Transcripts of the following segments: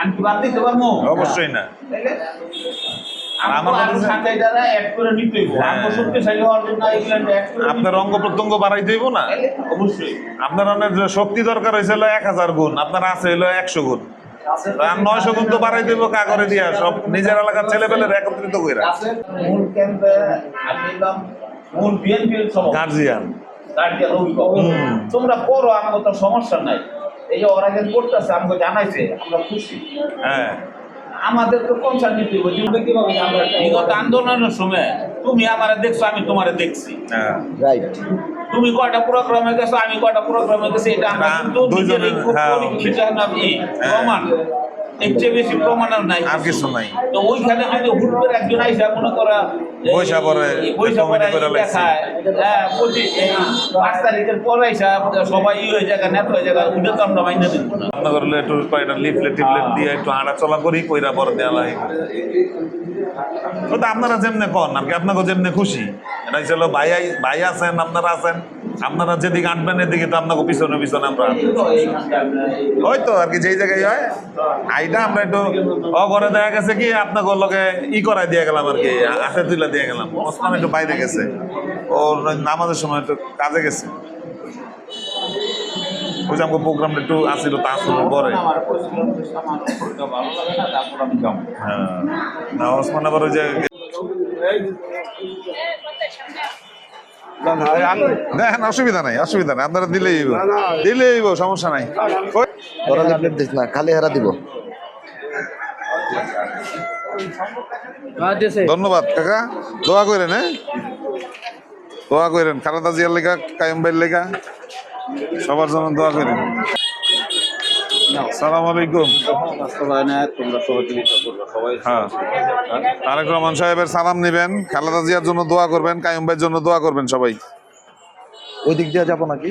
আমি কি বাদ দিতে পারব? অবশ্যই না। করে হ্যাঁ। করে আপনার অঙ্গ প্রত্যঙ্গ বাড়াই দিব না? অবশ্যই। আপনার অনেক শক্তি দরকার হয়েছিল এক হাজার গুণ আপনার আছে হলো একশো গুণ। আর নয়শো গুণ তো বাড়াই দিব কা করে দিয়া সব নিজের এলাকার ছেলে পেলে একত্রিত করে গার্জিয়ান। তোমরা পড়ো আমার তো সমস্যা নাই। এই যে ওরা আমাকে জানাইছে আমরা খুশি। হ্যাঁ। আমাদের তো কনসার্ন নিতে হবে তুমি কীভাবে আমরা বিগত আন্দোলনের সময় তুমি আমারে দেখছ আমি তোমারে দেখছি। হ্যাঁ। রাইট তুমি কয়টা প্রোগ্রামে গেছো আমি কয়টা প্রোগ্রামে গেছি এটা আমরা কিন্তু দুইজনে, খুব হ্যাঁ। পরীক্ষিত না ই, প্রমাণ। এর চেয়ে বেশি প্রমাণ আর নাই। আর কিছু নাই। তো ওইখানে যদি হুট করে একজন আইসা মনে করা পয়সা পরে, পয়সা পরে কমিটি করে লাইছে। দেখায়। হ্যাঁ পঁচিশ পাঁচ তারিখের পর আইসা সবাই ই হয়ে জায়গা নেত হয়ে জায়গা ওটা তো আমরা মাইনে দিব না। আপনার হলে একটু কয়েকটা লিফলেট টিফলেট দিয়ে একটু হাঁটা চলা করি কইরা পরে দেওয়া লাগে। ওটা আপনারা যেমনে কন আর কি আপনাকে যেমনে খুশি। এটা ছিল ভাই ভাই আছেন আপনারা আছেন। আপনারা যেদিকে আঁটবেন এদিকে তো আপনাকে পিছনে পিছনে আমরা ওই তো আর কি, যেই জায়গায় হয় আইটা আমরা একটু ও ঘরে দেখা গেছে কি, আপনাকে লগে ই করাই দিয়ে গেলাম আর কি, হাতে তুলে দিয়ে গেলাম। ওসমান একটু বাইরে গেছে। ওর নামাজের সময় একটু কাজে গেছে। ওই যে প্রোগ্রামটা একটু আসছিল তা পরে। হ্যাঁ। না, ওসমান আবার ওই যে দেখেন অসুবিধা নাই অসুবিধা নাই। আপনারা দিলেই। দিলেই সমস্যা নাই। ওরা লিফলেট দিস না খালি হারা দিব। ধন্যবাদ কাকা। দোয়া করেন হ্যাঁ? দোয়া করেন। খালেদা জিয়ার লেখা কায়ম ভাইয়ের লেখা সবার জন্য দোয়া করেন। সালাম আলাইকুম। তোমরা সহযোগিতা করবে সবাই হ্যাঁ। তারেক রহমান সাহেবের সালাম নেবেন খালেদা জিয়ার জন্য দোয়া করবেন কায়ম ভাইয়ের জন্য দোয়া করবেন সবাই। ওই দিক দিয়ে যাব নাকি?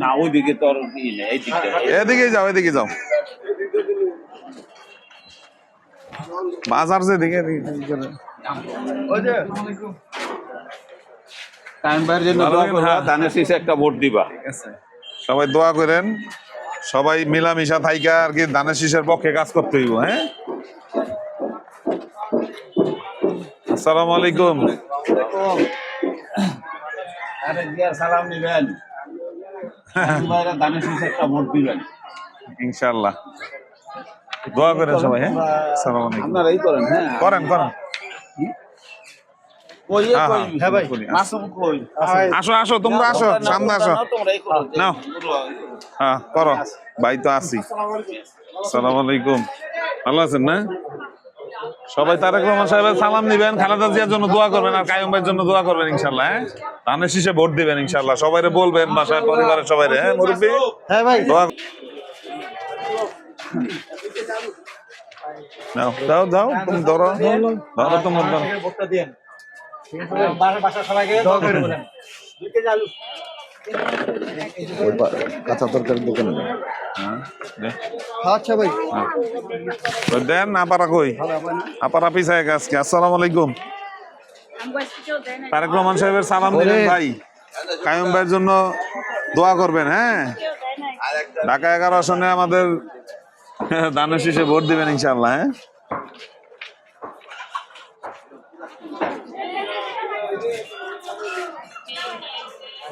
না তো এদিকেই যাও এদিকে যাও। বাজার যে। দিকে টাইম বাইরের জন্য দোয়া করবা হ্যাঁ। শীষে একটা ভোট দিবা। সবাই দোয়া করেন। সবাই মিলামিশা থাইকা আর কি ধানের শীষের পক্ষে কাজ করতে হইব হ্যাঁ? আসসালামু আলাইকুম। আরে সালাম নিবেন। ধানের শীষে একটা ভোট দিবেন। ইনশাআল্লাহ। দোয়া করেন সবাই হ্যাঁ? আপনারাই করেন হ্যাঁ। করেন করেন কই হ্যাঁ, কই হ্যাঁ, হ্যাঁ ভাই করি। মাসুম কই আসো আসো তোমরা আসো সামনে আসো। নাও। হ্যাঁ। করো ভাই তো আসি আসসালামু আলাইকুম। ভালো আছেন না? সবাই তারেক রহমান সাহেবের সালাম নিবেন খালেদা জিয়ার জন্য দোয়া করবেন আর কায়ুম ভাইয়ের জন্য দোয়া করবেন ইনশাল্লাহ হ্যাঁ? ধানের শীষে ভোট দিবেন ইনশাল্লাহ সবাই বলবেন বাসায় পরিবারের সবাই হ্যাঁ মুরব্বী? হ্যাঁ ভাই। দোয়া নাও, দাও দাও তুমি ধরো। ধরো তোমার কাঁচা তরকারির দোকানে যাও। আচ্ছা ভাই দেন আপারা কই আপারা পিছায় আজকে আসসালামু আলাইকুম তারেক রহমান সাহেবের সালাম দিলেন ভাই কায়ুম ভাইয়ের জন্য দোয়া করবেন হ্যাঁ ঢাকা এগারো আসনে আমাদের দানের শীষে ভোট দিবেন ইনশাল্লাহ হ্যাঁ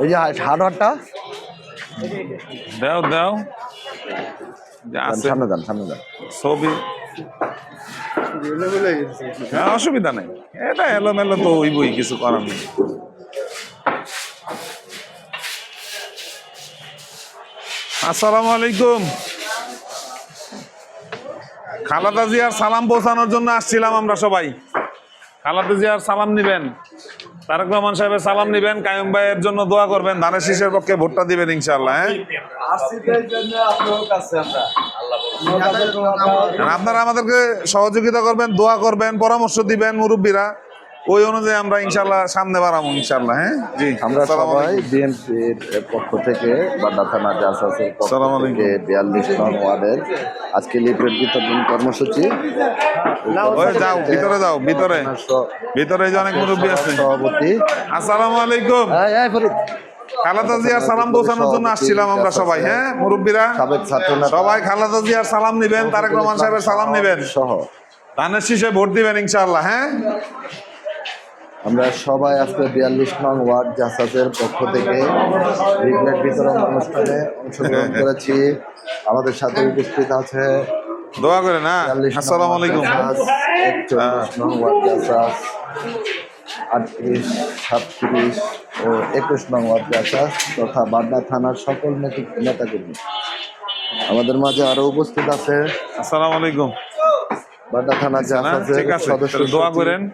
ওই যে হার্ডওয়ারটা দাও দাও। সামনে যান সামনে যান ছবি। হ্যাঁ অসুবিধা নেই। এটা এলোমেলো তো হইবই কিছু করার নেই। আসসালামু আলাইকুম। খালাদা জিয়ার সালাম পৌঁছানোর জন্য আসছিলাম আমরা সবাই। খালাদা জিয়ার সালাম নিবেন। তারেক রহমান সাহেবের সালাম নিবেন কায়ুম ভাইয়ের জন্য দোয়া করবেন ধানের শীষের পক্ষে ভোটটা দিবেন ইনশাল্লাহ হ্যাঁ? আপনারা আমাদেরকে সহযোগিতা করবেন দোয়া করবেন পরামর্শ দিবেন মুরব্বীরা। ওই অনুযায়ী আমরা ইনশাল্লাহ সামনে বাড়াবো ইনশাল্লাহ হ্যাঁ? জি আমরা সবাই বিএনপির পক্ষ থেকে বাড্ডা থানা জাসাসের পক্ষ আলাইকুম। থেকে বিয়াল্লিশ নং ওয়ার্ডের আজকে লিফলেট বিতরণ কর্মসূচি। যাও ভিতরে যাও ভিতরে। ভিতরে যে অনেক মুরব্বী আছে সভাপতি। আসসালামু আলাইকুম। ফরিদ। খালেদা জিয়ার সালাম পৌঁছানোর জন্য আসছিলাম আমরা সবাই হ্যাঁ মুরব্বীরা? সবাই খালেদা জিয়ার সালাম নিবেন তারেক রহমান সাহেবের সালাম নিবেন। সহ। ধানের শীষে ভোট দিবেন ইনশাআল্লাহ হ্যাঁ? আমরা সবাই আজকে বিয়াল্লিশ নং ওয়ার্ড জাসাসের পক্ষ থেকে লিফলেট বিতরণ অনুষ্ঠানে অংশগ্রহণ করেছি। আমাদের সাথে উপস্থিত আছে দোয়া করে না? আসসালামু আলাইকুম। একচল্লিশ নং ওয়ার্ড জাসাস আটত্রিশ সাতত্রিশ ও একুশ নং ওয়ার্ড জাসাস তথা বাড্ডা থানার সকল নেতা- নেতাকর্মী। আমাদের মাঝে আরও উপস্থিত আছে আসসালামু আলাইকুম। বাড্ডা থানার না জাসাসের ঠিক আছে সদস্য দোয়া করেন।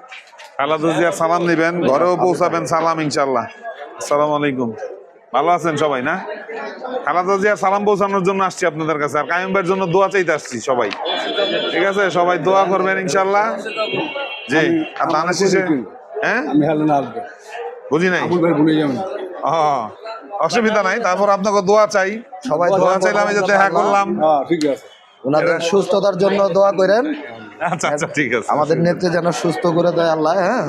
জিয়ার সালাম নিবেন ঘরেও পৌঁছাবেন সালাম ইনশাআল্লাহ। আসসালামু আলাইকুম। ভালো আছেন সবাই না? খালেদা সালাম পৌঁছানোর জন্য আসছি আপনাদের কাছে। আর কায়ুম ভাইয়ের জন্য দোয়া চাইতে আসছি সবাই। ঠিক আছে? সবাই দোয়া করবেন ইনশাল্লাহ জি আর ধানের শীষে হ্যাঁ? আমি বুঝি নাই? অসুবিধা নাই তারপর আপনাকে দোয়া চাই। সবাই দোয়া চাইলাম এই যে দেখা করলাম। হ্যাঁ ঠিক আছে। ওনাদের সুস্থতার জন্য দোয়া করেন। আচ্ছা আচ্ছা ঠিক আছে। আমাদের নেত্রী যেন সুস্থ করে দেয় আল্লাহ হ্যাঁ?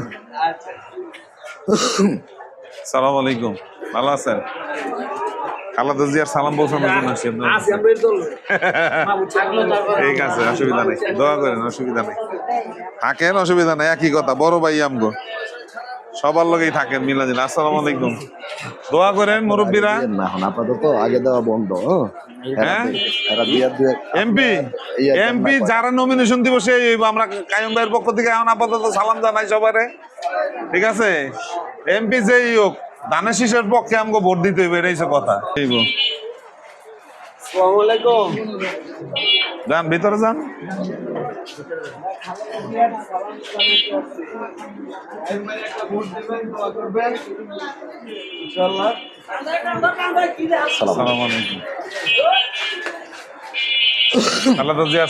সালাম আলাইকুম। ভালো আছেন? খালাদা জিয়ার সালাম পৌঁছানোর জন্য আসছি ঠিক আছে অসুবিধা নেই। দোয়া করেন অসুবিধা নেই। থাকেন অসুবিধা নেই। একই কথা বড় ভাই আমগো। সবার লগেই থাকেন মিলাজিল আসসালামু আলাইকুম। দোয়া করেন মুরব্বীরা। না এখন আপাতত আগে দেওয়া বন্ধ হ্যাঁ? এরা বিয়ার দুয়ে এমপি? এমপি যারা নমিনেশন দিব সেই আমরা কায়ুম ভাইয়ের পক্ষ থেকে এখন আপাতত সালাম জানাই সবারে ঠিক আছে? এমপি যেই হোক ধানের শীষের পক্ষে আমাকে ভোট দিতে হইবে এটাই কথা। আসসালামু আলাইকুম। যান, ভিতরে যান।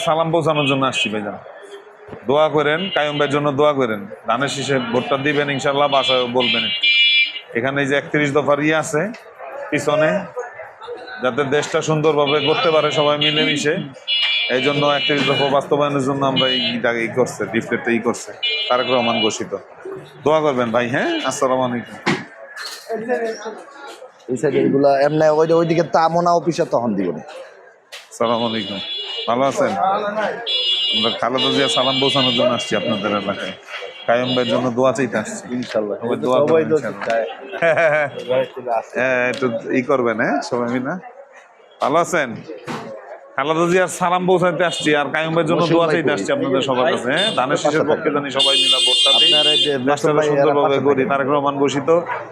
সালাম পৌঁছানোর জন্য আসছি, ভাইজান। দোয়া করেন কায়ুম ভাইয়ের জন্য দোয়া করেন। ধানের শীষে ভোটটা দিবেন ইনশাল্লাহ বাসায় বলবেন এখানে যে একত্রিশ দফার ইয়ে আছে, পিছনে। যাতে দেশটা সুন্দরভাবে করতে পারে সবাই মিলেমিশে। এই জন্য একত্রিশ দফা বাস্তবায়নের জন্য আমরা এইটা ই করছে ডিফলেটটা ই করছে তারেক রহমান ঘোষিত। দোয়া করবেন ভাই হ্যাঁ? আসসালামু আলাইকুম। এই সাইডে এগুলা এমনি ওই ওইদিকে তামনা অফিসে তখন দিব সালাম আলাইকুম। ভালো আছেন? আমরা খালেদা জিয়া সালাম পৌঁছানোর জন্য আসছি আপনাদের এলাকায়। কায়ম ভাইয়ের জন্য দোয়া চাইতে আসছি। ইনশাল্লাহ। দোয়া হ্যাঁ একটু ই করবেন হ্যাঁ? সবাই মিলে। ভালো আছেন? খালেদা জিয়ার সালাম পৌঁছাইতে আসছি আর কায়ম ভাইয়ের জন্য দোয়া চাইতে আসছি আপনাদের সবার কাছে হ্যাঁ? ধানের শীষের পক্ষে জানি সবাই মিলে দেশটা সুন্দরভাবে করি। তারেক রহমান ঘোষিত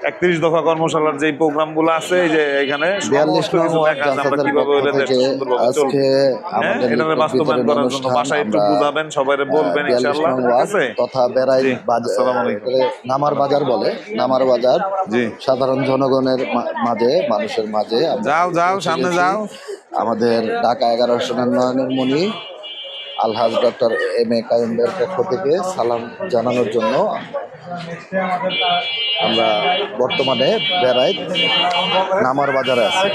একত্রিশ দফা কর্মশালার যে প্রোগ্রামগুলো আছে এই যে এখানে সমস্ত কিছু নং আছে। আমরা কীভাবে দেশটা সুন্দরভাবে চলবে। হ্যাঁ? এটাকে বাস্তবায়ন করার জন্য বাসায় একটু বুঝাবেন সবাই বলবেন ইনশাআল্লাহ। ঠিক আছে? তথা বেড়াই। নামার বাজার বলে নামার বাজার। জি। সাধারণ জনগণের মাঝে মানুষের মাঝে যাও যাও সামনে যাও। আমাদের ঢাকা এগারো সনের নয়নের মণি আলহাজ ডক্টর এম এ কায়ুমের পক্ষ থেকে সালাম জানানোর জন্য আমরা বর্তমানে বেড়াই নামার বাজারে আছি।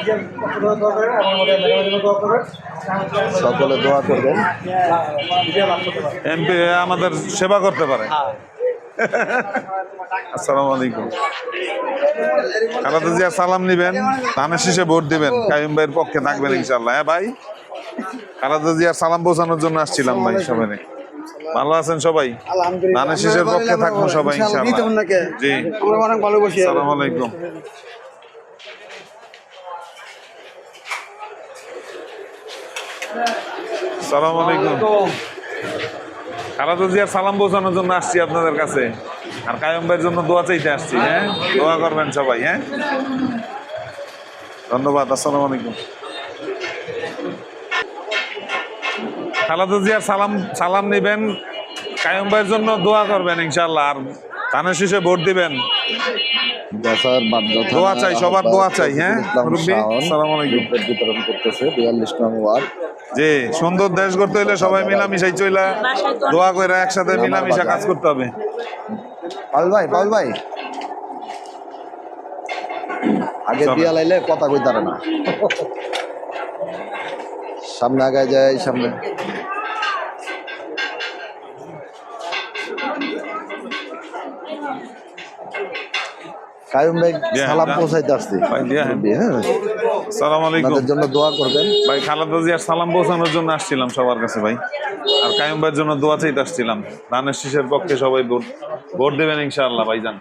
সকলে দোয়া করবেন। এমপি আমাদের সেবা করতে পারে। আসসালামু আলাইকুম। খালেদা জিয়া সালাম নিবেন। ধানের শীষে ভোট দিবেন। কাইম ভাইয়ের পক্ষে থাকবেন ইনশাল্লাহ হ্যাঁ ভাই? খালেদা জিয়ার সালাম পৌঁছানোর জন্য আসছিলাম ভাই সবাই। ভালো আছেন সবাই? ধানের শীষের পক্ষে থাকব সবাই ইনশাল্লাহ জি। আসসালামু আলাইকুম। আসসালামু আলাইকুম। খালাদা জিয়ার সালাম বোঝানোর জন্য আসছি আপনাদের কাছে। আর কায়ম ভাইয়ের জন্য দোয়া চাইতে আসছি। হ্যাঁ? দোয়া করবেন সবাই হ্যাঁ? ধন্যবাদ আসসালাম আলাইকুম। খালাদা জিয়ার সালাম সালাম নেবেন কায়ম ভাইয়ের জন্য দোয়া করবেন ইনশাল্লাহ আর ধানের শীষে ভোট দিবেন। দোয়া চাই, সবার দোয়া চাই, হ্যাঁ? আলাইকুম। বিতরণ করতেছে বিয়াল্লিশ নং ওয়ার্ড। যে সুন্দর দেশ করতে হইলে সবাই মিলামিশাই চইলা দোয়া করে একসাথে মিলামিশা কাজ করতে হবে। পাউল ভাই পাউল ভাই। আগে। দিয়া লাইলে কথা কইতারে না। সামনে আগায় যায় সামনে। কায়ুম ভাই সালাম। পৌঁছাইতে আসছি। হ্যাঁ? সালাম আলাইকুম। আপনাদের জন্য দোয়া করবেন। ভাই খালেদা জিয়ার সালাম পৌঁছানোর জন্য আসছিলাম সবার কাছে ভাই। আর কায়ুম ভাইয়ের জন্য দোয়া চাইতে আসছিলাম। ধানের শীষের পক্ষে সবাই ভোট ভোট দেবেন ইনশাআল্লাহ ভাইজান।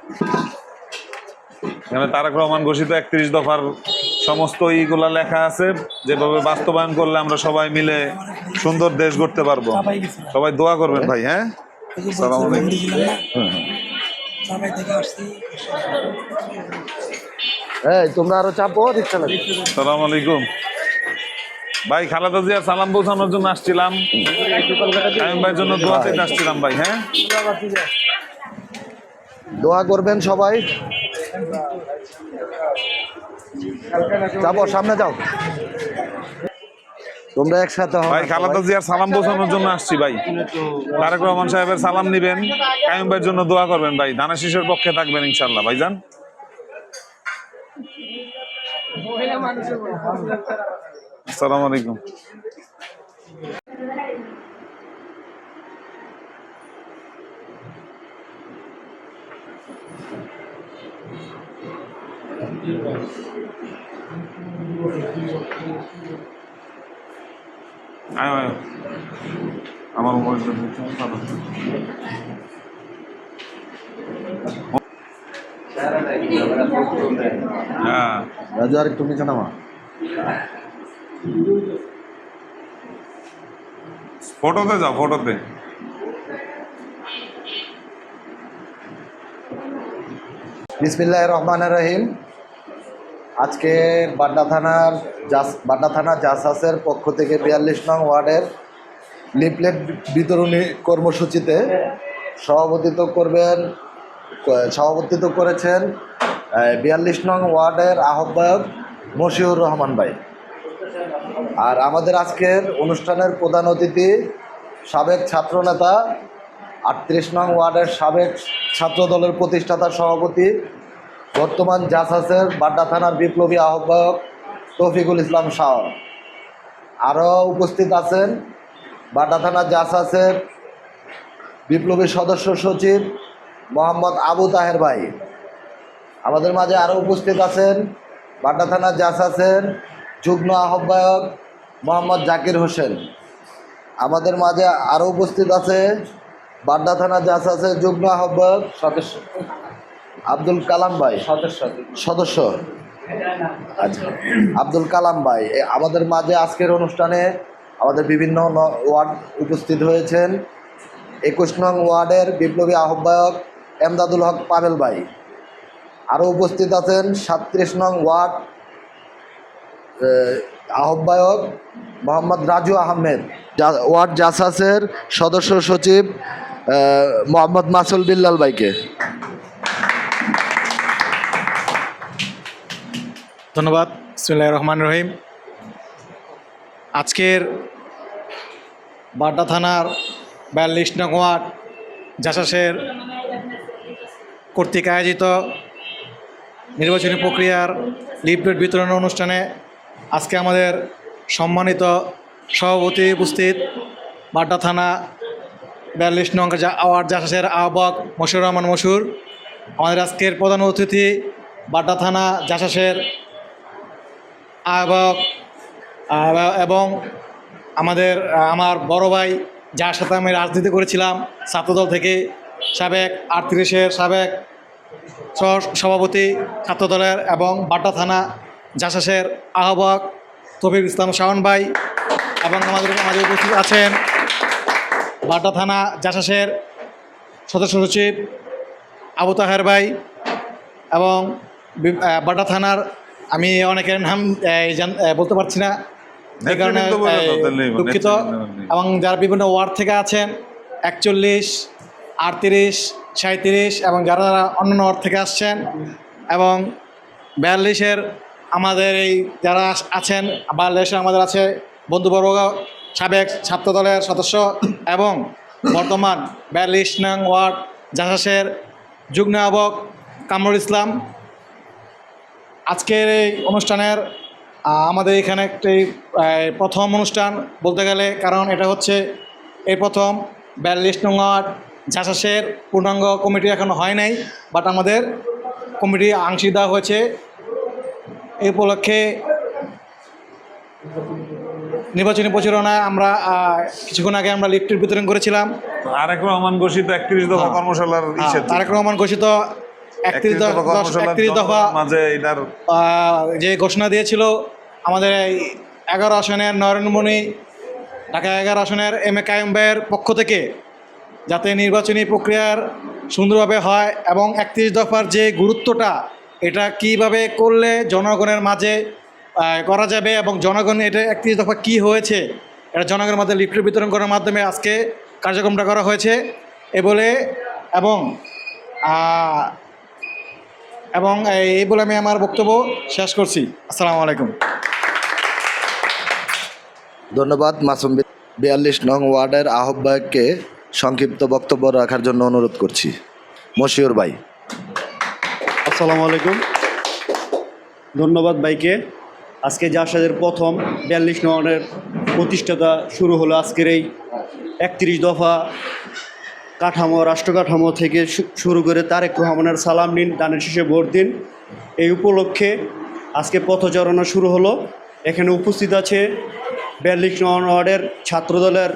এখানে তারেক রহমান ঘোষিত একত্রিশ দফার সমস্ত ইগুলা লেখা আছে। যেভাবে বাস্তবায়ন করলে আমরা সবাই মিলে সুন্দর দেশ গড়তে পারব। সবাই দোয়া করবেন ভাই হ্যাঁ? সালাম আলাইকুম। এই তোমরা আরও চাপো রিক্সা সালাম আলাইকুম। ভাই খালেদা জিয়ার সালাম পৌঁছানোর জন্য আসছিলাম। কায়ুম ভাইয়ের জন্য দোয়া চাইতে আসছিলাম ভাই হ্যাঁ? দোয়া করবেন সবাই। যাব সামনে যাও। তোমরা একসাথে ভাই খালেদা জিয়ার সালাম পৌঁছানোর জন্য আসছি ভাই। তারেক রহমান সাহেবের সালাম নিবেন কায়ুম ভাইয়ের জন্য দোয়া করবেন ভাই। ধানা শিশুর পক্ষে থাকবেন ইনশাল্লাহ ভাইজান। আসসালামু আলাইকুম। আয় আয় আমার মোবাইল হ্যাঁ রাজু আর একটু নিচে নামা ফটোতে যাও ফটোতে বিসমিল্লাহ রহমান রহিম আজকে বাড্ডা থানার জাস বাড্ডা থানা জাসাসের পক্ষ থেকে বিয়াল্লিশ নং ওয়ার্ডের লিফলেট বিতরণী কর্মসূচিতে সভাপতিত্ব করবেন সভাপতিত্ব করেছেন বিয়াল্লিশ নং ওয়ার্ডের আহ্বায়ক মশিউর রহমান ভাই। আর আমাদের আজকের অনুষ্ঠানের প্রধান অতিথি সাবেক ছাত্রনেতা, আটত্রিশ নং ওয়ার্ডের সাবেক ছাত্র দলের প্রতিষ্ঠাতা সভাপতি বর্তমান জাসাসের বাড্ডা থানার বিপ্লবী আহ্বায়ক তৌফিকুল ইসলাম শাহ। আরও উপস্থিত আছেন বাড্ডা থানার জাসাসের বিপ্লবী সদস্য সচিব মোহাম্মদ আবু তাহের ভাই। আমাদের মাঝে আরও উপস্থিত আছেন বাড্ডা থানার জাসাসের যুগ্ম আহ্বায়ক মোহাম্মদ জাকির হোসেন। আমাদের মাঝে আরও উপস্থিত আছে বাড্ডা থানা জাসাসের যুগ্ম আহ্বায়ক সদস্য আব্দুল কালাম ভাই। সদস্য। সদস্য। আচ্ছা। আব্দুল কালাম ভাই আমাদের মাঝে আজকের অনুষ্ঠানে আমাদের বিভিন্ন ওয়ার্ড উপস্থিত হয়েছেন। একুশ নং ওয়ার্ডের বিপ্লবী আহ্বায়ক এমদাদুল হক পাবেল ভাই। আরও উপস্থিত আছেন সাতত্রিশ নং ওয়ার্ড আহ্বায়ক মোহাম্মদ রাজু আহমেদ। ওয়ার্ড জাসাসের সদস্য সচিব মোহাম্মদ মাসুল বিল্লাল ভাইকে। ধন্যবাদ। বিসমুল্লাহ রহমান রহিম। আজকের বাড্ডা থানার বিয়াল্লিশ নং ওয়ার্ড জাসাসের কর্তৃক আয়োজিত নির্বাচনী প্রক্রিয়ার লিফলেট বিতরণ অনুষ্ঠানে আজকে আমাদের সম্মানিত সভাপতি উপস্থিত বাড্ডা থানা বিয়াল্লিশ নং জা- ওয়ার্ড জাসাসের আহ্বক মশুর রহমান মশুর আমাদের আজকের প্রধান অতিথি বাড্ডা থানা জাসাসের এবং আমাদের, আমার বড় ভাই, যার সাথে আমি রাজনীতি করেছিলাম, ছাত্রদল থেকে সাবেক আটত্রিশের সাবেক সভাপতি ছাত্রদলের এবং বাড্ডা থানা জাসাসের আহ্বায়ক তফির ইসলাম শাওন ভাই এবং আমাদের মাঝে উপস্থিত আছেন বাড্ডা থানা জাসাসের সদস্য সচিব আবু তাহের ভাই এবং বাড্ডা থানার আমি অনেকের নাম এই, বলতে পারছি না। এই কারণে দুঃখিত। এবং যারা বিভিন্ন ওয়ার্ড থেকে আছেন একচল্লিশ আটত্রিশ সাঁত্রিশ এবং যারা যারা অন্যান্য ওয়ার্ড থেকে আসছেন এবং বিয়াল্লিশের আমাদের এই যারা আছেন বিয়াল্লিশে আমাদের আছে বন্ধুবর্গ সাবেক ছাত্র দলের সদস্য এবং বর্তমান বিয়াল্লিশ নং ওয়ার্ড জাসাসের যুগ্ম আহ্বক কামরুল ইসলাম। আজকের এই অনুষ্ঠানের আমাদের এখানে একটি প্রথম অনুষ্ঠান বলতে গেলে কারণ এটা হচ্ছে এই প্রথম বিয়াল্লিশ নং ওয়ার্ড ঝাঁসাসের পূর্ণাঙ্গ কমিটি এখনও হয় নাই বাট আমাদের কমিটি আংশিক দেওয়া হয়েছে। এই উপলক্ষে নির্বাচনী প্রচারণায় আমরা কিছুক্ষণ আগে আমরা লিফটের বিতরণ করেছিলাম। আরেক রহমান ঘোষিত একত্রিশ দফা কর্মশালার ইসে হ্যাঁ, তারেক রহমান ঘোষিত একত্রিশ দফা মাঝে এটার যে ঘোষণা দিয়েছিল আমাদের এই এগারো আসনের নরেন্দ্রমণি ঢাকা এগারো আসনের এম এ কায়ুম ভাইয়ের পক্ষ থেকে যাতে নির্বাচনী প্রক্রিয়ার সুন্দরভাবে হয় এবং একত্রিশ দফার যে গুরুত্বটা এটা কীভাবে করলে জনগণের মাঝে করা যাবে এবং জনগণ এটা একত্রিশ দফা কি হয়েছে এটা জনগণের মাঝে লিফলেট বিতরণ করার মাধ্যমে আজকে কার্যক্রমটা করা হয়েছে। এ বলে এবং এবং এই বলে আমি আমার বক্তব্য শেষ করছি। আসসালামু আলাইকুম। ধন্যবাদ মাসুম বিয়াল্লিশ নং ওয়ার্ডের আহ্বায়ককে সংক্ষিপ্ত বক্তব্য রাখার জন্য অনুরোধ করছি। মশিউর ভাই। আসসালামু আলাইকুম। ধন্যবাদ ভাইকে। আজকে জাসাদের প্রথম বিয়াল্লিশ নগরের প্রতিষ্ঠাতা শুরু হলো আজকের এই একত্রিশ দফা কাঠামো রাষ্ট্র কাঠামো থেকে শুরু করে তারেক রহমানের সালাম নিন দানের শেষে ভোট দিন। এই উপলক্ষে আজকে পথচারণা শুরু হলো। এখানে উপস্থিত আছে বিয়াল্লিশ নং ওয়ার্ডের ছাত্রদলের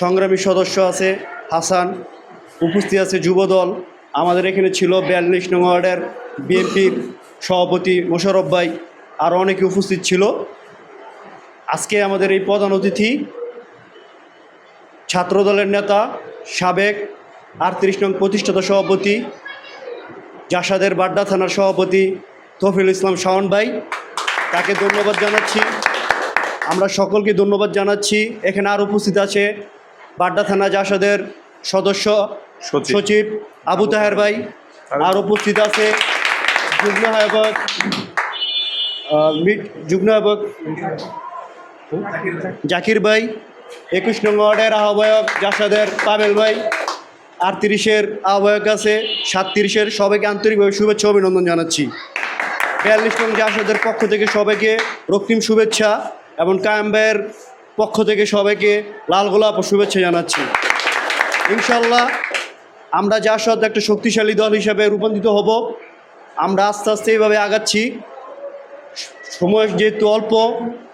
সংগ্রামী সদস্য আছে হাসান, উপস্থিত আছে যুবদল। আমাদের এখানে ছিল বিয়াল্লিশ নং ওয়ার্ডের বিএনপির সভাপতি মোশারফ ভাই আরও অনেকে উপস্থিত ছিল। আজকে আমাদের এই প্রধান অতিথি ছাত্রদলের নেতা সাবেক আটত্রিশ নং প্রতিষ্ঠাতা সভাপতি জাসাদের বাড্ডা থানার সভাপতি তফিল ইসলাম শাওন ভাই তাকে ধন্যবাদ জানাচ্ছি। আমরা সকলকে ধন্যবাদ জানাচ্ছি। এখানে আর উপস্থিত আছে বাড্ডা থানা জাসাদের সদস্য সচিব। আবু তাহের ভাই। আর উপস্থিত আছে যুগ্ম আহ্বায়ক যুগ্ম আহ্বায়ক জাকির ভাই। একুশ নং ওয়ার্ডের আহ্বায়ক জাসাদের পাবেল ভাই, আটত্রিশের আহ্বায়ক আছে, সাতত্রিশের সবাইকে আন্তরিকভাবে শুভেচ্ছা, অভিনন্দন জানাচ্ছি। বিয়াল্লিশ নং জাসাদের পক্ষ থেকে সবাইকে রক্তিম শুভেচ্ছা এবং কায়েম ভাইয়ের পক্ষ থেকে সবাইকে লাল গোলাপ ও শুভেচ্ছা জানাচ্ছি। ইনশাল্লাহ আমরা জাসদ একটা শক্তিশালী দল হিসাবে রূপান্তরিত হব। আমরা আস্তে আস্তে এইভাবে আগাচ্ছি। সময় যেহেতু অল্প,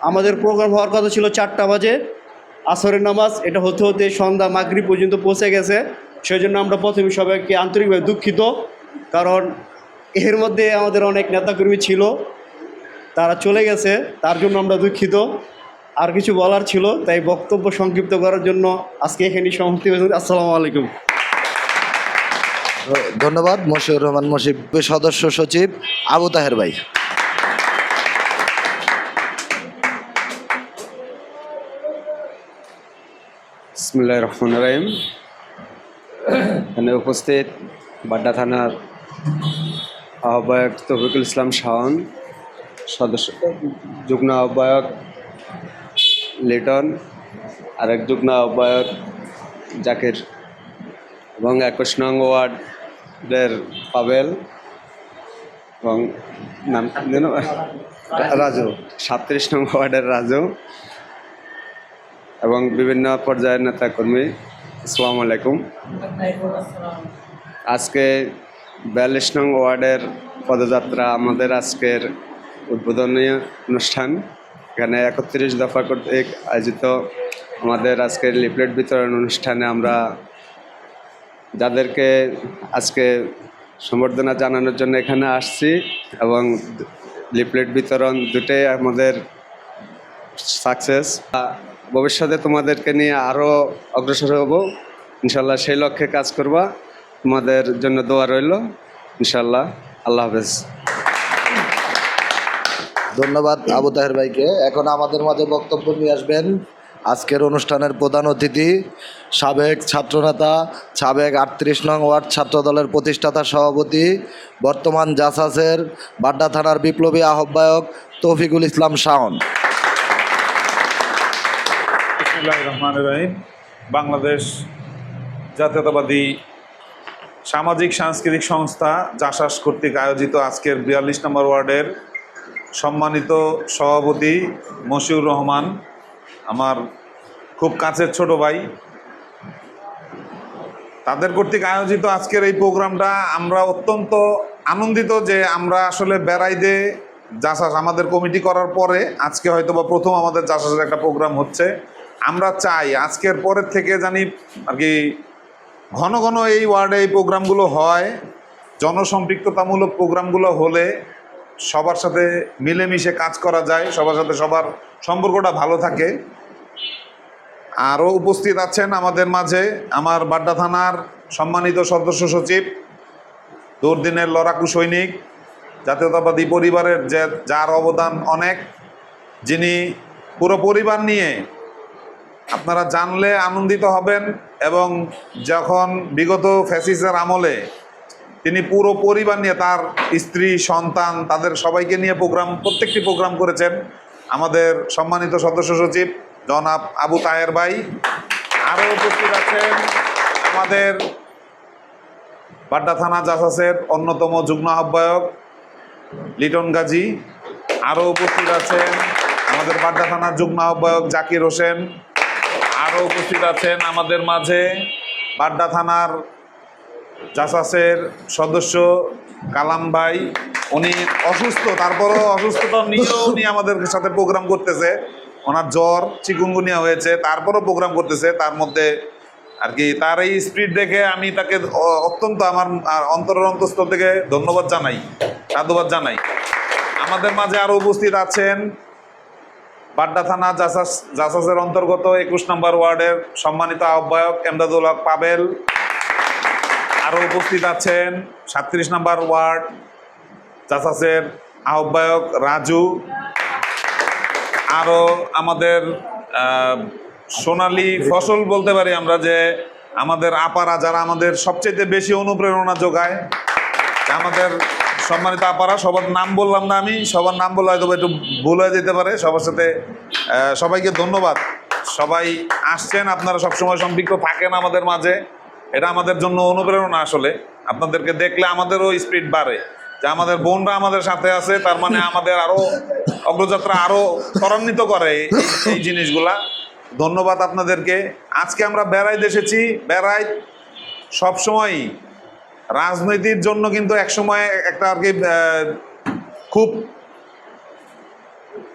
আমাদের প্রোগ্রাম হওয়ার কথা ছিল চারটা বাজে। আসরের নামাজ, এটা হতে হতে সন্ধ্যা মাগরি পর্যন্ত পৌঁছে গেছে। সেই জন্য আমরা প্রথমে সবাইকে আন্তরিকভাবে দুঃখিত, কারণ এর মধ্যে আমাদের অনেক নেতাকর্মী ছিল, তারা চলে গেছে, তার জন্য আমরা দুঃখিত। আর কিছু বলার ছিল, তাই বক্তব্য সংক্ষিপ্ত করার জন্য আজকে এখানেই সমাপ্তি হয়েছে আসসালামু আলাইকুম। ধন্যবাদ, মশিউর রহমান মশিব সদস্য সচিব আবু তাহের ভাই। বিসমুল্লাহ রহমান রহিম। এখানে উপস্থিত বাড্ডা থানার আহ্বায়ক তফিকুল ইসলাম শাওন, সদস্য, যুগ্ম আহ্বায়ক লিটন, আরেক যুগ্ম আহ্বায়ক জাকির এবং একুশ নং ওয়ার্ডের পাবেল এবং নাম রাজু, সাতত্রিশ নং ওয়ার্ডের রাজু। এবং বিভিন্ন পর্যায়ের নেতাকর্মী, আসসালামু আলাইকুম। আজকে বিয়াল্লিশ নং ওয়ার্ডের পদযাত্রা আমাদের আজকের উদ্বোধনী অনুষ্ঠান। এখানে একত্রিশ দফা কর্তৃক আয়োজিত আমাদের আজকের লিফলেট বিতরণ অনুষ্ঠানে আমরা যাদেরকে আজকে সম্বর্ধনা জানানোর জন্য এখানে আসছি এবং লিফলেট বিতরণ দুটোই আমাদের সাকসেস। ভবিষ্যতে তোমাদেরকে নিয়ে আরও অগ্রসর হব। ইনশাল্লাহ সেই লক্ষ্যে কাজ করবা। তোমাদের জন্য দোয়া রইল। ইনশাল্লাহ আল্লাহ হাফেজ। ধন্যবাদ আবু তাহের ভাইকে। এখন আমাদের মাঝে বক্তব্য নিয়ে আসবেন আজকের অনুষ্ঠানের প্রধান অতিথি, সাবেক ছাত্রনেতা, সাবেক আটত্রিশ নং ওয়ার্ড ছাত্রদলের প্রতিষ্ঠাতা সভাপতি, বর্তমান জাসাসের বাড্ডা থানার বিপ্লবী আহ্বায়ক তৌফিকুল ইসলাম শাওন বিসমিল্লাহির রহমানির রহিম। বাংলাদেশ জাতীয়তাবাদী সামাজিক সাংস্কৃতিক সংস্থা জাসাস কর্তৃক আয়োজিত আজকের বিয়াল্লিশ নম্বর ওয়ার্ডের সম্মানিত সভাপতি মশিউর রহমান, আমার খুব কাছের ছোট ভাই। তাদের কর্তৃক আয়োজিত আজকের এই প্রোগ্রামটা আমরা অত্যন্ত আনন্দিত যে আমরা আসলে বেড়াইদে জাসাস আমাদের কমিটি করার পরে আজকে হয়তো বা প্রথম আমাদের জাসাসের একটা প্রোগ্রাম হচ্ছে। আমরা চাই আজকের পরের থেকে জানি আর কি ঘন ঘন এই ওয়ার্ডে এই প্রোগ্রামগুলো হয়, জনসম্পৃক্ততামূলক প্রোগ্রামগুলো হলে সবার সাথে মিলেমিশে কাজ করা যায়, সবার সাথে সবার সম্পর্কটা ভালো থাকে। আরও উপস্থিত আছেন আমাদের মাঝে আমার বাড্ডা থানার সম্মানিত সদস্য সচিব, দুর্দিনের লড়াকু সৈনিক, জাতীয়তাবাদী পরিবারের যে যার অবদান অনেক, যিনি পুরো পরিবার নিয়ে আপনারা জানলে আনন্দিত হবেন এবং যখন বিগত ফ্যাসিসের আমলে তিনি পুরো পরিবার নিয়ে তার স্ত্রী, সন্তান, তাদের সবাইকে নিয়ে প্রোগ্রাম, প্রত্যেকটি প্রোগ্রাম করেছেন আমাদের সম্মানিত সদস্য সচিব জনাব আবু তায়ের ভাই। আরও উপস্থিত আছেন আমাদের বাড্ডা থানা জাসাসের অন্যতম যুগ্ম আহ্বায়ক লিটন গাজী। আরও উপস্থিত আছেন আমাদের বাড্ডা থানার যুগ্ম আহ্বায়ক জাকির হোসেন। উপস্থিত আছেন আমাদের মাঝে বাড্ডা থানার জাসাসের সদস্য কালাম ভাই। উনি অসুস্থ, তারপরও অসুস্থতা নিয়েও উনি আমাদের সাথে প্রোগ্রাম করতেছে। ওনার জ্বর চিকুনগুনিয়া হয়েছে, তারপরও প্রোগ্রাম করতেছে। তার মধ্যে আর কি, তার এই স্পিড দেখে আমি তাকে অত্যন্ত আমার অন্তরের অন্তঃস্থল থেকে ধন্যবাদ জানাই, সাধুবাদ জানাই। আমাদের মাঝে আরও উপস্থিত আছেন বাড্ডা থানা জাসাস জাসাসের অন্তর্গত একুশ নম্বর ওয়ার্ডের সম্মানিত আহ্বায়ক এমদাদুল হক পাবেল। আরও উপস্থিত আছেন সাতত্রিশ নম্বর ওয়ার্ড জাসাসের আহ্বায়ক রাজু। আরও আমাদের সোনালি ফসল বলতে পারি আমরা যে আমাদের আপারা যারা আমাদের সবচেয়ে বেশি অনুপ্রেরণা যোগায় আমাদের সম্মানিত আপারা সবার নাম বললাম না আমি সবার নাম বললে হয়তো একটু ভুল হয়ে যেতে পারে। সবার সাথে সবাইকে ধন্যবাদ। সবাই আসছেন আপনারা সবসময় সম্পৃক্ত থাকেন আমাদের মাঝে। এটা আমাদের জন্য অনুপ্রেরণা আসলে। আপনাদেরকে দেখলে আমাদেরও স্পিড বাড়ে। যে আমাদের বোনরা আমাদের সাথে আছে তার মানে আমাদের আরও অগ্রযাত্রা আরও ত্বরান্বিত করে এই- জিনিসগুলা। ধন্যবাদ আপনাদেরকে। আজকে আমরা বেড়াইতে এসেছি। বেড়াই সবসময়ই রাজনীতির জন্য কিন্তু একসময় একটা আর কি খুব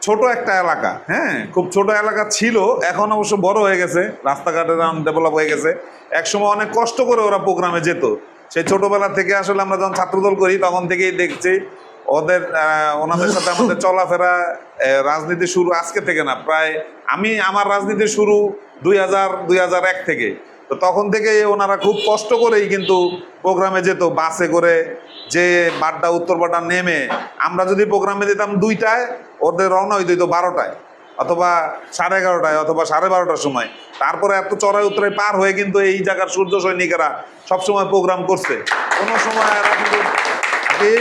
ছোট একটা এলাকা হ্যাঁ? খুব ছোট এলাকা ছিল, এখন অবশ্য বড় হয়ে গেছে রাস্তাঘাটের ডেভেলপ হয়ে গেছে। একসময় অনেক কষ্ট করে ওরা প্রোগ্রামে যেত। সেই ছোটবেলা থেকে আসলে আমরা যখন ছাত্রদল করি, তখন থেকেই দেখছি ওদের ওনাদের সাথে আমাদের চলাফেরা রাজনীতি শুরু আজকে থেকে না, প্রায় আমি, আমার রাজনীতি শুরু দুই হাজার দুই হাজার এক থেকে। তো তখন থেকে ওনারা খুব কষ্ট করেই কিন্তু প্রোগ্রামে যেত, বাসে করে যে বাড্ডা উত্তরপাড্ডা নেমে আমরা যদি প্রোগ্রামে যেতাম দুইটায়, ওদের রওনা হইতে হইতো বারোটায় অথবা সাড়ে এগারোটায় অথবা সাড়ে বারোটার সময়। তারপরে এত চড়াই উত্তরায় পার হয়ে কিন্তু এই জায়গার সূর্য সৈনিকেরা সবসময় প্রোগ্রাম করছে। কোনো সময় এরা কিন্তু এ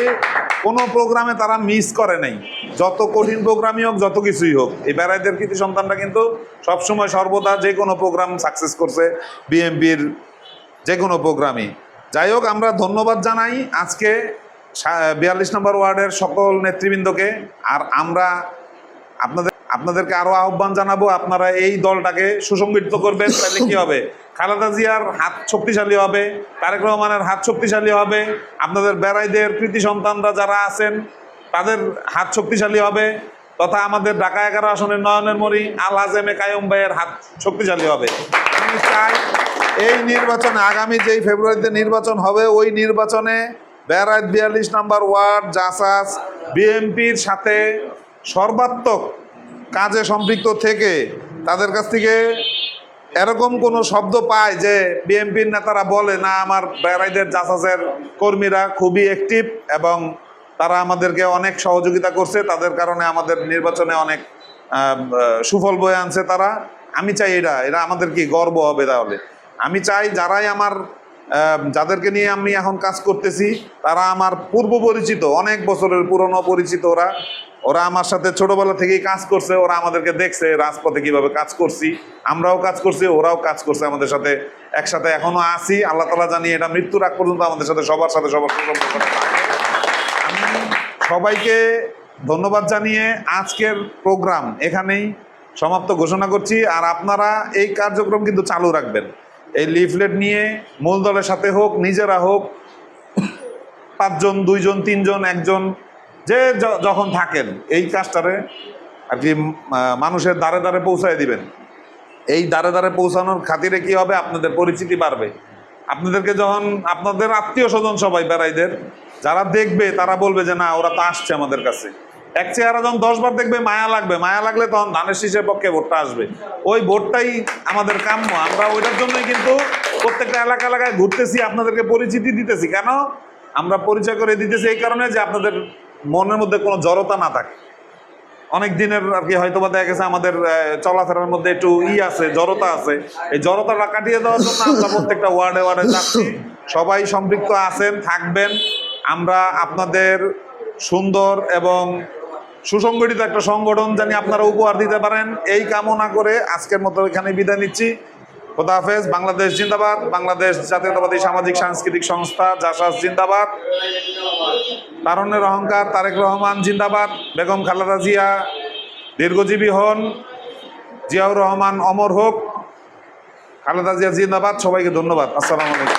কোনো প্রোগ্রামে তারা মিস করে নাই। যত কঠিন প্রোগ্রামই হোক, যত কিছুই হোক, এই বেড়াইদের কৃতি সন্তানরা কিন্তু সবসময় সর্বদা যে কোনো প্রোগ্রাম সাকসেস করছে বিএমপির যে কোনো প্রোগ্রামই। যাই হোক, আমরা ধন্যবাদ জানাই আজকে বিয়াল্লিশ নম্বর ওয়ার্ডের সকল নেতৃবৃন্দকে। আর আমরা আপনাদের আপনাদেরকে আরও আহ্বান জানাব, আপনারা এই দলটাকে সুসংগঠিত করবেন, তাহলে কী হবে? খালেদা জিয়ার হাত শক্তিশালী হবে, তারেক রহমানের হাত শক্তিশালী হবে, আপনাদের বেড়াইদের কৃতি সন্তানরা যারা আছেন, তাদের হাত শক্তিশালী হবে, তথা আমাদের ঢাকা এগারো আসনের নয়নের মরি আল হাজেমে কায়ুম ভাইয়ের হাত শক্তিশালী হবে। আমি চাই এই নির্বাচনে, আগামী যেই ফেব্রুয়ারিতে নির্বাচন হবে, ওই নির্বাচনে বেড়াইত বিয়াল্লিশ নাম্বার ওয়ার্ড জাসাস বিএমপির সাথে সর্বাত্মক কাজে সম্পৃক্ত থেকে তাদের কাছ থেকে এরকম কোনো শব্দ পায় যে বিএনপির নেতারা বলে, না, আমার বেড়াইদের জাসাসের কর্মীরা খুবই অ্যাক্টিভ এবং তারা আমাদেরকে অনেক সহযোগিতা করছে, তাদের কারণে আমাদের নির্বাচনে অনেক সুফল বয়ে আনছে তারা। আমি চাই এটা এটা আমাদের কি গর্ব হবে তাহলে? আমি চাই যারাই আমার যাদেরকে নিয়ে আমি এখন কাজ করতেছি, তারা আমার পূর্ব পরিচিত অনেক বছরের পুরনো পরিচিত ওরা। ওরা আমার সাথে ছোটবেলা থেকেই কাজ করছে, ওরা আমাদেরকে দেখছে রাজপথে কীভাবে কাজ করছি, আমরাও কাজ করছি, ওরাও কাজ করছে আমাদের সাথে, একসাথে এখনও আছি। আল্লাহ তালা জানি এটা মৃত্যুর আগ পর্যন্ত আমাদের সাথে সবার সাথে সবার আমি সবাইকে ধন্যবাদ জানিয়ে আজকের প্রোগ্রাম এখানেই সমাপ্ত ঘোষণা করছি। আর আপনারা এই কার্যক্রম কিন্তু চালু রাখবেন। এই লিফলেট নিয়ে মূল দলের সাথে হোক, নিজেরা হোক, পাঁচজন, দুইজন, তিনজন, একজন, যে যখন থাকেন, এই কাজটারে আর কি মানুষের দ্বারে দ্বারে পৌঁছায় দিবেন। এই দ্বারে দ্বারে পৌঁছানোর খাতিরে কি হবে? আপনাদের পরিচিতি বাড়বে। আপনাদেরকে যখন, আপনাদের আত্মীয় স্বজন সবাই বেড়াইদের, যারা দেখবে, তারা বলবে যে, না, ওরা তো আসছে আমাদের কাছে। এক চেহারা যখন দশ বার দেখবে, মায়া লাগবে। মায়া লাগলে তখন ধানের শীষের পক্ষে ভোটটা আসবে। ওই ভোটটাই আমাদের কাম্য। আমরা ওইটার জন্যই কিন্তু প্রত্যেকটা এলাকা এলাকায় ঘুরতেছি, আপনাদেরকে পরিচিতি দিতেছি। কেন? আমরা পরিচয় করে দিতেছি এই কারণে যে আপনাদের মনের মধ্যে কোনো জড়তা না থাকে। অনেক দিনের আর কি হয়তো বা দেখা গেছে আমাদের চলাফেরার মধ্যে একটু ই আছে, জড়তা আছে। এই জড়তাটা কাটিয়ে দেওয়ার জন্য আমরা প্রত্যেকটা ওয়ার্ডে ওয়ার্ডে যাচ্ছি। সবাই সম্পৃক্ত আছেন, থাকবেন। আমরা আপনাদের সুন্দর এবং সুসংগঠিত একটা সংগঠন জানি আপনারা উপহার দিতে পারেন। এই কামনা করে আজকের মতো এখানে বিদায় নিচ্ছি। খোদা হাফেজ, বাংলাদেশ জিন্দাবাদ, বাংলাদেশ জাতীয়তাবাদী সামাজিক সাংস্কৃতিক সংস্থা জাসাস জিন্দাবাদ। তারুণ্যের অহংকার তারেক রহমান জিন্দাবাদ। বেগম খালেদা জিয়া, দীর্ঘজীবী হন, জিয়াউর রহমান অমর হোক। খালেদা জিয়া জিন্দাবাদ, সবাইকে ধন্যবাদ। আসসালামু আলাইকুম।